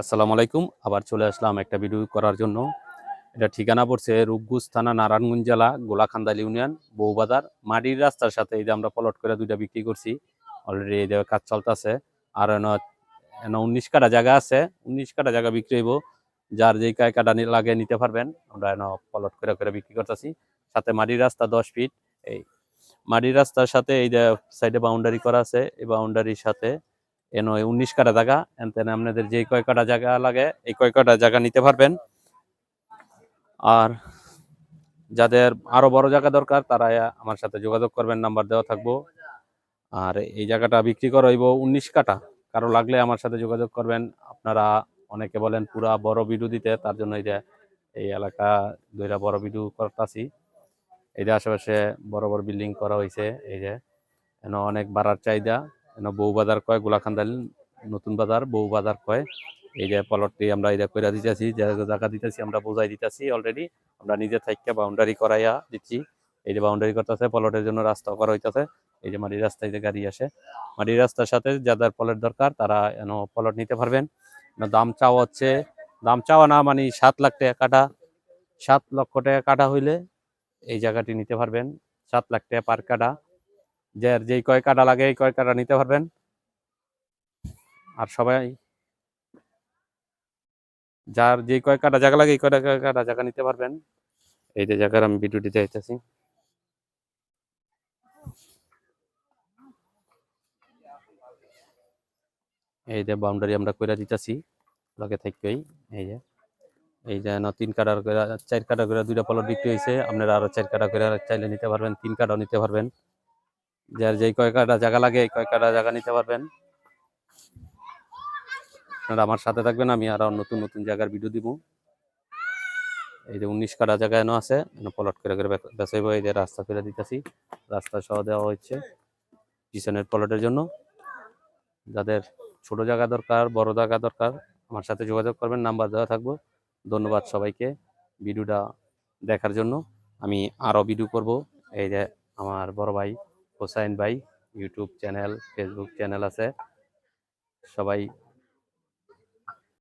আসসালামু আলাইকুম। আবার চলে আসলাম একটা ভিডিও করার জন্য। এটা ঠিকানা পড়ছে রূপগুজ থানা নারায়ণগঞ্জ জেলা গোলাখান্দাল ইউনিয়ন বৌবাজার মাটির রাস্তার সাথে এই যে আমরা প্লট করে দুইটা বিক্রি করছি। অলরেডি এই যে কাজ চলতেছে। আর এন এন উনিশ কাটা জায়গা আছে। উনিশ কাটা জায়গা বিক্রি হইব। যার যেই কায় কাটা লাগে নিতে পারবেন, আমরা এন প্লট করে করে বিক্রি করতেছি। সাথে মাটির রাস্তা দশ ফিট এই মাটির রাস্তার সাথে এই যে সাইডে বাউন্ডারি করা আছে। এই বাউন্ডারির সাথে এন উনিশ কাটা জায়গা এনতেন আপনাদের যে কয় কাটা জায়গা লাগে, এই কয় কাটা জায়গা নিতে পারবেন। আর যাদের আরও বড় জায়গা দরকার, তারা আমার সাথে যোগাযোগ করবেন, নাম্বার দেওয়া থাকব। আর এই জায়গাটা বিক্রি করা হইব উনিশ কাটা। কারও লাগলে আমার সাথে যোগাযোগ করবেন। আপনারা অনেকে বলেন পুরা বড় ভিডিও দিতে, তার জন্য এই যে এই এলাকা দুইটা বড় ভিডিও করতেছি। এই যে আশেপাশে বড় বড় বিল্ডিং করা হয়েছে এই যে অনেক বাড়ার চাহিদা। বউ বাজার কয় গোলাখান্দাল নতুন বাজার, বউ বাজার কয়। এই যে প্লটটি আমরা এই যে কইরা দিতেছি জায়গা দিতেছি, আমরা বোঝাই দিতেছি অলরেডি আমরা নিজে থাইকা বাউন্ডারি করাইয়া দিচ্ছি। এই যে বাউন্ডারি করতেছে প্লটের জন্য রাস্তা করা হইতাছে। এই যে মাটির রাস্তায় যে গাড়ি আসে, মাটির রাস্তার সাথে যাদের প্লট দরকার, তারা এন প্লট নিতে পারবেন। দাম চাওয়া হচ্ছে, দাম চাওয়া না মানে সাত লাখ টাকা কাটা। সাত লক্ষ টাকা কাটা হইলে এই জায়গাটি নিতে পারবেন। সাত লাখ টাকা পার কাটা। যার যেই কয় কাটা লাগে এই কয় কাটা নিতে পারবেন। আর সবাই যার যে কয় কাটা জায়গা লাগে এই কয় কাটা জায়গা নিতে পারবেন। এই যে জায়গার আমি ভিডিও দিতে চাইতেছি এই যে বাউন্ডারি আমরা কইরা দিতেছি, লগে থাকবেই এই যে। এই যে তিন কাটার করে চার কাটা করে দুইটা পলট বিক্রি হয়েছে আপনারা আরও চার কাটা করে চাইলে নিতে পারবেন, তিন কাটাও নিতে পারবেন। যার যেই কয় কাটা জায়গা লাগে, এই কয় কাটা জায়গা নিতে পারবেন। আপনারা আমার সাথে থাকবেন, আমি আরও নতুন নতুন জায়গার ভিডিও দিব। এই যে উনিশ কাটা জায়গা এনে আছে প্লট করে করে বেসাইব এই যে রাস্তা ফেলে দিতেছি। রাস্তা সহ দেওয়া হচ্ছে পিছনের প্লটের জন্য। যাদের ছোট জায়গা দরকার, বড় জায়গা দরকার, আমার সাথে যোগাযোগ করবেন, নাম্বার দেওয়া থাকব। ধন্যবাদ সবাইকে ভিডিওটা দেখার জন্য। আমি আরও ভিডিও করব। এই যে আমার বড় ভাই হোসাইন ভাই ইউটিউব চ্যানেল ফেসবুক চ্যানেল আছে। সবাই